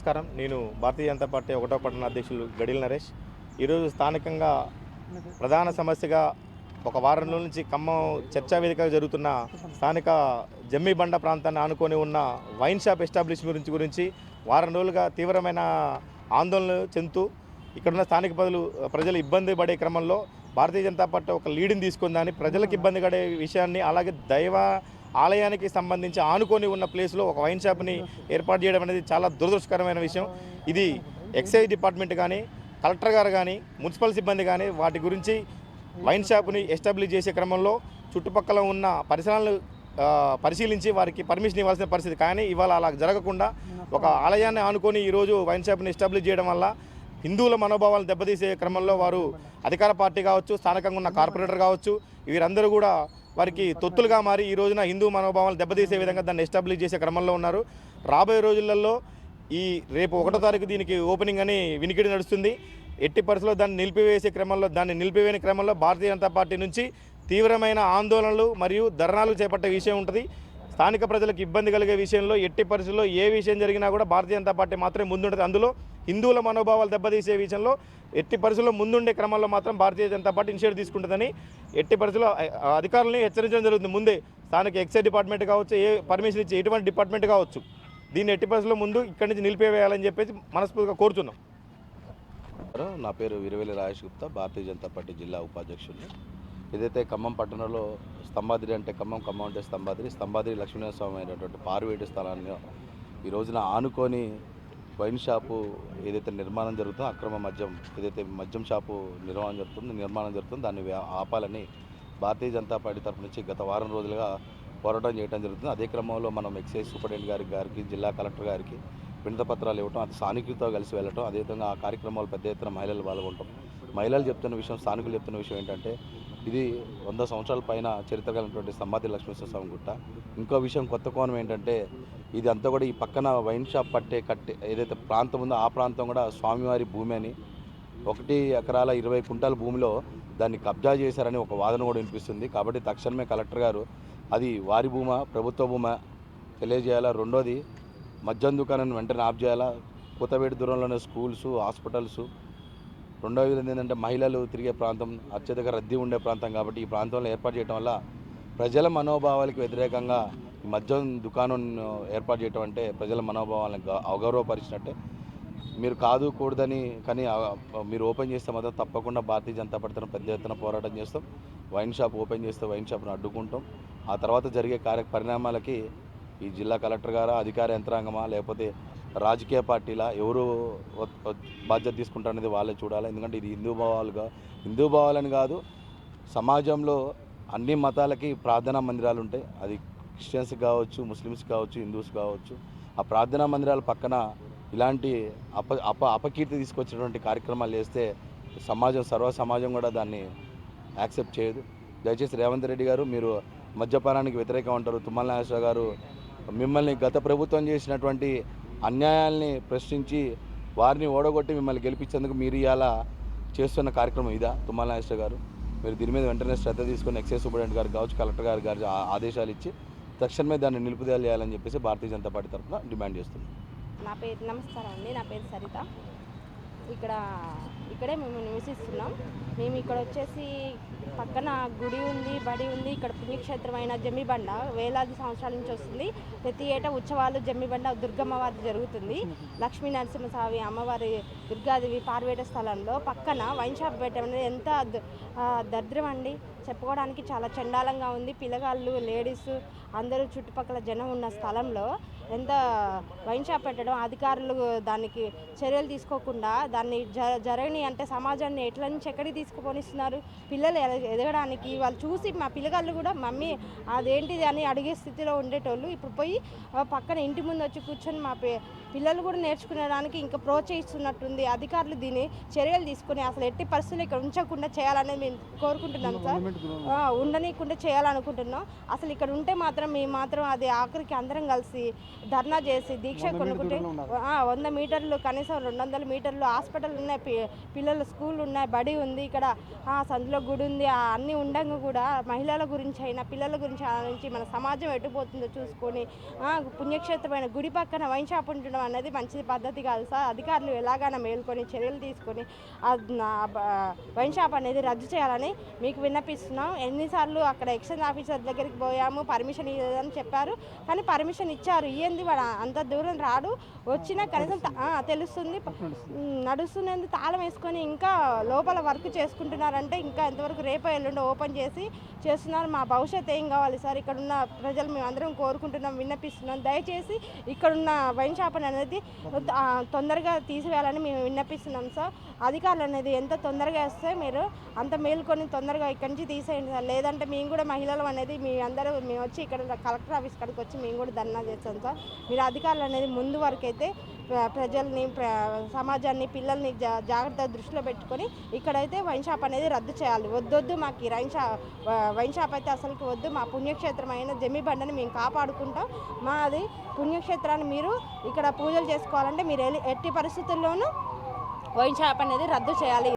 నమస్కారం. నేను భారతీయ జనతా పార్టీ ఒకటో పట్టణ అధ్యక్షులు గడిల నరేష్. ఈరోజు స్థానికంగా ప్రధాన సమస్యగా ఒక వారం రోజుల నుంచి ఖమ్మం చర్చా వేదికగా జరుగుతున్న స్థానిక జమ్మిబండ ప్రాంతాన్ని ఆనుకొని ఉన్న వైన్ షాప్ ఎస్టాబ్లిష్మెంట్ గురించి గురించి వారం రోజులుగా తీవ్రమైన ఆందోళన చెందుతూ ఇక్కడున్న స్థానిక ప్రజలు ప్రజలు ఇబ్బంది పడే క్రమంలో భారతీయ జనతా పార్టీ ఒక లీడ్ని తీసుకుందని ప్రజలకు ఇబ్బంది పడే విషయాన్ని అలాగే దైవ ఆలయానికి సంబంధించి ఆనుకొని ఉన్న ప్లేస్లో ఒక వైన్ షాప్ని ఏర్పాటు చేయడం అనేది చాలా దురదృష్టకరమైన విషయం. ఇది ఎక్సైజ్ డిపార్ట్మెంట్ కానీ కలెక్టర్ గారు కానీ మున్సిపల్ సిబ్బంది కానీ వాటి గురించి వైన్ షాప్ని ఎస్టాబ్లిష్ చేసే క్రమంలో చుట్టుపక్కల ఉన్న పరిసరాలను పరిశీలించి వారికి పర్మిషన్ ఇవ్వాల్సిన పరిస్థితి. కానీ ఇవాళ అలా జరగకుండా ఒక ఆలయాన్ని ఆనుకొని ఈరోజు వైన్ షాప్ని ఎస్టాబ్లిష్ చేయడం వల్ల హిందువుల మనోభావాలను దెబ్బతీసే క్రమంలో వారు అధికార పార్టీ కావచ్చు స్థానికంగా ఉన్న కార్పొరేటర్ కావచ్చు వీరందరూ కూడా వారికి తొత్తులుగా మారి ఈ రోజున హిందూ మనోభావాలు దెబ్బతీసే విధంగా దాన్ని ఎస్టాబ్లిష్ చేసే క్రమంలో ఉన్నారు. రాబోయే రోజులలో ఈ రేపు ఒకటో తారీఖు దీనికి ఓపెనింగ్ అని వినికిడి నడుస్తుంది. ఎట్టి పరిస్థితుల్లో దాన్ని నిలిపివేసే క్రమంలో దాన్ని నిలిపివేయని క్రమంలో భారతీయ జనతా పార్టీ నుంచి తీవ్రమైన ఆందోళనలు మరియు ధర్నాలు చేపట్టే విషయం ఉంటుంది. స్థానిక ప్రజలకు ఇబ్బంది కలిగే విషయంలో ఎట్టి పరిస్థితుల్లో ఏ విషయం జరిగినా కూడా భారతీయ జనతా పార్టీ మాత్రమే ముందుంటుంది. అందులో హిందువుల మనోభావాలు దెబ్బతీసే విషయంలో ఎట్టి పరిస్థితుల్లో ముందుండే క్రమంలో మాత్రం భారతీయ జనతా పార్టీ ఇనిషియేటివ్ తీసుకుంటుందని ఎట్టి పరిస్థితుల్లో అధికారులని హెచ్చరించడం జరుగుతుంది. ముందే స్థానిక ఎక్సైజ్ డిపార్ట్మెంట్ కావచ్చు ఏ పర్మిషన్ ఇచ్చే ఎటువంటి డిపార్ట్మెంట్ కావచ్చు దీన్ని ఎట్టి పరిస్థితుల్లో ముందు ఇక్కడి నుంచి నిలిపివేయాలని చెప్పేసి మనస్ఫూర్తిగా కోరుతున్నాం. నా పేరు విరవేలి రాజేష్ గుప్తా భారతీయ జనతా పార్టీ జిల్లా ఉపాధ్యక్షుడిని. ఏదైతే ఖమ్మం పట్టణంలో స్తంభాద్రి అంటే ఖమ్మం ఖమ్మం అంటే స్తంభాద్రి స్తంభాద్రి లక్ష్మీనరస్వామి స్వామి అయినటువంటి పారువేటి స్థలాన్ని ఈ రోజున ఆనుకొని వైన్ షాపు ఏదైతే నిర్మాణం జరుగుతుందో అక్రమ మద్యం ఏదైతే మద్యం షాపు నిర్మాణం జరుగుతుందో నిర్మాణం జరుగుతుందో దాన్ని ఆపాలని భారతీయ జనతా పార్టీ తరఫు నుంచి గత వారం రోజులుగా పోరాటం చేయడం జరుగుతుంది. అదే క్రమంలో మనం ఎక్సైజ్ సూపరింటెండెంట్ గారి గారికి జిల్లా కలెక్టర్ గారికి వినత పత్రాలు ఇవ్వటం అది స్థానికులతో కలిసి వెళ్ళటం. అదేవిధంగా ఆ కార్యక్రమాలు పెద్ద ఎత్తున మహిళలు పాల్గొనటం. మహిళలు చెప్తున్న విషయం స్థానికులు చెప్తున్న విషయం ఏంటంటే ఇది వంద సంవత్సరాల పైన చరిత్ర కలిగినటువంటి సమాధి లక్ష్మీశ్వర స్వామి గుట్ట. ఇంకో విషయం కొత్త కోణం ఏంటంటే ఇది అంతా కూడా ఈ పక్కన వైన్ షాప్ పట్టే కట్టే ఏదైతే ప్రాంతం ఉందో ఆ ప్రాంతం కూడా స్వామివారి భూమి అని. ఒకటి ఎకరాల ఇరవై కుంటాల భూమిలో దాన్ని కబ్జా చేశారని ఒక వాదన కూడా వినిపిస్తుంది. కాబట్టి తక్షణమే కలెక్టర్ గారు అది వారి భూమా ప్రభుత్వ భూమా తెలియజేయాలా? రెండోది మద్యం దుకాణాన్ని వెంటనే ఆఫ్ చేయాలా? కొత్తపేట దూరంలోనే స్కూల్స్ హాస్పిటల్స్ రెండవ విధంగా ఏంటంటే మహిళలు తిరిగే ప్రాంతం అత్యధిక రద్దీ ఉండే ప్రాంతం కాబట్టి ఈ ప్రాంతంలో ఏర్పాటు చేయడం వల్ల ప్రజల మనోభావాలకు వ్యతిరేకంగా మద్యం దుకాణం ఏర్పాటు చేయడం అంటే ప్రజల మనోభావాలను గ- అగౌరవపరిచినట్టే. మీరు కాదు కూడదని కానీ మీరు ఓపెన్ చేస్తే మాత్రం తప్పకుండా భారతీయ జనతా పార్టీ పెద్ద ఎత్తున పోరాటం చేస్తాం. వైన్ షాప్ ఓపెన్ చేస్తే వైన్ షాప్ను అడ్డుకుంటాం. ఆ తర్వాత జరిగే కార్య పరిణామాలకి ఈ జిల్లా కలెక్టర్ గారా అధికార యంత్రాంగమా లేకపోతే రాజకీయ పార్టీలా ఎవరు బాధ్యత తీసుకుంటారు బాధ్యత తీసుకుంటారనేది వాళ్ళే చూడాలి. ఎందుకంటే ఇది హిందూ భావాలుగా హిందూ భావాలని కాదు సమాజంలో అన్ని మతాలకి ప్రార్థనా మందిరాలు ఉంటాయి అది క్రిస్టియన్స్ కావచ్చు ముస్లిమ్స్ కావచ్చు హిందూస్ కావచ్చు. ఆ ప్రార్థనా మందిరాల పక్కన ఇలాంటి అప అప అపకీర్తి తీసుకొచ్చినటువంటి కార్యక్రమాలు చేస్తే సమాజం సర్వ సమాజం కూడా దాన్ని యాక్సెప్ట్ చేయదు. దయచేసి రేవంత్ రెడ్డి గారు మీరు మద్యపానానికి వ్యతిరేకం ఉంటారు తుమ్మల నాగేశ్వర గారు మిమ్మల్ని గత ప్రభుత్వం చేసినటువంటి అన్యాయాల్ని ప్రశ్నించి వారిని ఓడగొట్టి మిమ్మల్ని గెలిపించేందుకు మీరు ఇలా చేస్తున్న కార్యక్రమం ఇదా? తుమ్మల నాగేశ్వర గారు మీరు దీని మీద వెంటనే శ్రద్ధ తీసుకొని ఎక్సైజ్ సూపరింటెండెంట్ గారు కావచ్చు కలెక్టర్ గారు గారు ఆ- ఆదేశాలు ఇచ్చి తక్షణమే దాన్ని నిలుపుదల చేయాలని చెప్పేసి భారతీయ జనతా పార్టీ తరఫున డిమాండ్ చేస్తుంది నా పేరు నమస్కారం అండి. నా పేరు సరిత. ఇక్కడ ఇక్కడే మేము నివసిస్తున్నాం. మేము ఇక్కడ వచ్చేసి పక్కన గుడి ఉంది బడి ఉంది. ఇక్కడ పుణ్యక్షేత్రమైన జమ్మిబండ వేలాది సంవత్సరాల నుంచి వస్తుంది. ప్రతి ఏటా ఉత్సవాలు జమ్మిబండ దుర్గమ్మ వారి జరుగుతుంది. లక్ష్మీ నరసింహస్వామి అమ్మవారి దుర్గాదేవి పార్వేట స్థలంలో పక్కన వైన్ షాప్ పెట్టడం అనేది ఎంత దరిద్రం అండి. చెప్పుకోవడానికి చాలా చండాలంగా ఉంది. పిల్లగాళ్ళు లేడీస్ అందరూ చుట్టుపక్కల జనం ఉన్న స్థలంలో ఎంత వైన్ షాప్ పెట్టడం అధికారులు దానికి చర్యలు తీసుకోకుండా దాన్ని జ జరగని అంటే సమాజాన్ని ఎట్ల నుంచి ఎక్కడికి తీసుకుపోనిస్తున్నారు? పిల్లలు ఎద- ఎదగడానికి వాళ్ళు చూసి మా పిల్లగాళ్ళు కూడా మమ్మీ అదేంటిది? అని అడిగే స్థితిలో ఉండేటోళ్ళు ఇప్పుడు పోయి పక్కన ఇంటి ముందు వచ్చి కూర్చొని మా పి- పిల్లలు కూడా నేర్చుకునేదానికి ఇంకా ప్రోత్సహిస్తున్నట్టుంది. అధికారులు దీన్ని చర్యలు తీసుకుని అసలు ఎట్టి పరిస్థితులు ఇక్కడ ఉంచకుండా చేయాలనేది మేము కోరుకుంటున్నాం సార్. ఉండనీయకుండా చేయాలనుకుంటున్నాం. అసలు ఇక్కడ ఉంటే మాత్రం మేము మాత్రం అది ఆఖరికి అందరం కలిసి ధర్నా చేసి దీక్ష కొనుక్కుంటే వంద మీటర్లు కనీసం రెండు వందల మీటర్లు హాస్పిటల్ ఉన్నాయి. పి- పిల్లల స్కూల్ ఉన్నాయి బడి ఉంది ఇక్కడ. సందులో గుడి ఉంది. ఆ, అన్నీ ఉండంగా కూడా మహిళల గురించి అయినా పిల్లల గురించి ఆలోచించి మన సమాజం ఎటుపోతుందో చూసుకొని పుణ్యక్షేత్రమైన గుడి పక్కన వైన్ షాప్ ఉండడం అనేది మంచి పద్ధతి కాదు సార్. అధికారులు ఎలాగైనా మేల్కొని చర్యలు తీసుకొని వైన్ షాప్ అనేది రద్దు చేయాలని మీకు విన్నపిస్తున్నాం. ఎన్నిసార్లు అక్కడ ఎక్స్చేంజ్ ఆఫీసర్ దగ్గరికి పోయాము పర్మిషన్ ఇవ్వదని చెప్పారు. కానీ పర్మిషన్ ఇచ్చారు. ఇయ్యంది వాడు? అంత దూరం రాడు. వచ్చినా కనీసం తెలుస్తుంది. నడుస్తున్నందు తాళం వేసుకొని ఇంకా లోపల వర్క్ చేసుకుంటున్నారంటే ఇంకా ఎంతవరకు రేపు ఎల్లుండి ఓపెన్ చేసి చేస్తున్నారు. మా భవిష్యత్ ఏం కావాలి సార్? ఇక్కడ ఉన్న ప్రజలు మేము అందరం కోరుకుంటున్నాం విన్నపిస్తున్నాం. దయచేసి ఇక్కడున్న వైన్ షాప్ అనేది తొందరగా తీసివేయాలని మేము విన్నపిస్తున్నాం సార్. అధికారులు అనేది ఎంత తొందరగా వస్తే మీరు అంత మేల్కొని తొందరగా ఇక్కడి నుంచి తీసేయండి సార్. లేదంటే మేము కూడా మహిళలు అనేది మీ అందరూ మేము వచ్చి ఇక్కడ కలెక్టర్ ఆఫీస్ కాడికి వచ్చి మేము కూడా ధర్నా చేస్తాం సార్. మీరు అధికారులు అనేది ముందు వరకు అయితే ప్రజల్ని సమాజాన్ని పిల్లల్ని జా జాగ్రత్త దృష్టిలో పెట్టుకొని ఇక్కడైతే వైన్ షాప్ అనేది రద్దు చేయాలి. వద్దొద్దు మాకు ఈ వైన్ షాప్ వైన్ షాప్ అయితే అసలుకి వద్దు. మా పుణ్యక్షేత్రం అయిన జమ్మి బండని మేము కాపాడుకుంటాం. మాది పుణ్యక్షేత్రాన్ని మీరు ఇక్కడ పూజలు చేసుకోవాలంటే మీరు ఎట్టి పరిస్థితుల్లోనూ వైన్ షాప్ అనేది రద్దు చేయాలి.